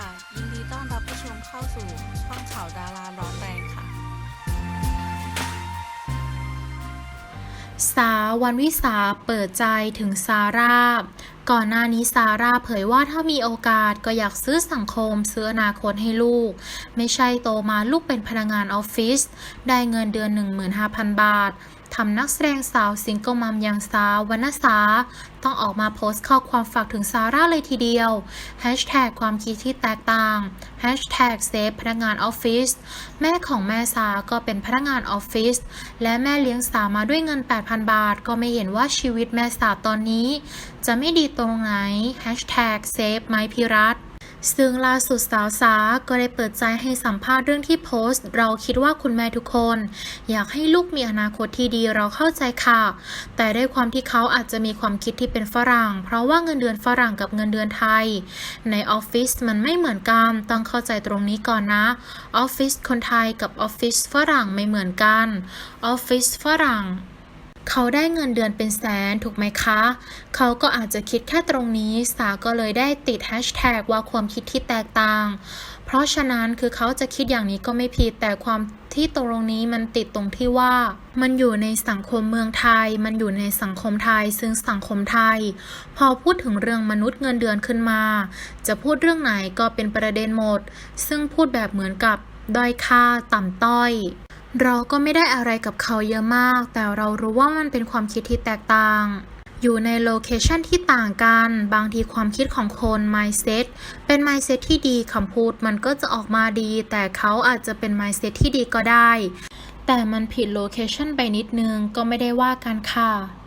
ค่ะ ยินดีต้อนรับผู้ชมเข้าสู่ช่องข่าวดาราร้อนแรงค่ะ สาววันวิสาเปิดใจถึงซาร่า ก่อนหน้านี้ซาร่าเผยว่าถ้ามีโอกาสก็อยากซื้อสังคมซื้ออนาคตให้ลูก ไม่ใช่โตมาลูกเป็นพนักงานออฟฟิศได้เงินเดือน 15,000 บาท ทำนักแสดงสาวซิงเกิลมัมอย่างสาววรรณสา ต้องออกมาโพสต์ข้อความฝากถึงซาร่าเลยทีเดียวแฮชแท็กความคิดที่แตกต่างแฮชแท็กเซฟพนักงานออฟฟิศแม่ของแม่สาก็เป็นพนักงานออฟฟิศและแม่เลี้ยงสามาด้วยเงิน 8,000 บาท ก็ไม่เห็นว่าชีวิตแม่สาตอนนี้ จะไม่ดีตรงไหนแฮชแท็กเซฟไมพิรัตน์ ซึ่งล่าสุดสาวสาก็ได้เปิดใจให้สัมภาษณ์เรื่องที่โพสต์ เราคิดว่าคุณแม่ทุกคน อยากให้ลูกมีอนาคตที่ดีเราเข้าใจค่ะ แต่ด้วยความที่เขาอาจจะมีความคิดที่เป็นฝรั่ง เพราะว่าเงินเดือนฝรั่งกับเงินเดือนไทย ในออฟฟิศมันไม่เหมือนกันต้องเข้าใจตรงนี้ก่อนนะออฟฟิศคนไทยกับออฟฟิศฝรั่งไม่เหมือนกันออฟฟิศฝรั่ง เขาได้เงินเดือนเป็นแสนถูกไหมคะ เขาก็อาจจะคิดแค่ตรงนี้สาก็เลยได้ติดแฮชแท็กว่าความคิดที่แตกต่าง เพราะฉะนั้นคือเขาจะคิดอย่างนี้ก็ไม่ผิดแต่ความที่ตรงนี้มันติดตรงที่ว่ามันอยู่ในสังคมเมืองไทย มันอยู่ในสังคมไทย ซึ่งสังคมไทย พอพูดถึงเรื่องมนุษย์เงินเดือนขึ้นมา จะพูดเรื่องไหนก็เป็นประเด็นหมด ซึ่งพูดแบบเหมือนกับด้อยค่าต่ำต้อย เราก็ไม่ได้อะไรกับเขาเยอะมาก แต่เรารู้ว่ามันเป็นความคิดที่แตกต่าง อยู่ในโลเคชันที่ต่างกัน บางทีความคิดของคน mindset เป็น mindset ที่ดีคำพูดมันก็จะออกมาดี แต่เขาอาจจะเป็น mindset ที่ดีก็ได้ แต่มันผิดโลเคชันไปนิดนึงก็ไม่ได้ว่ากันค่ะ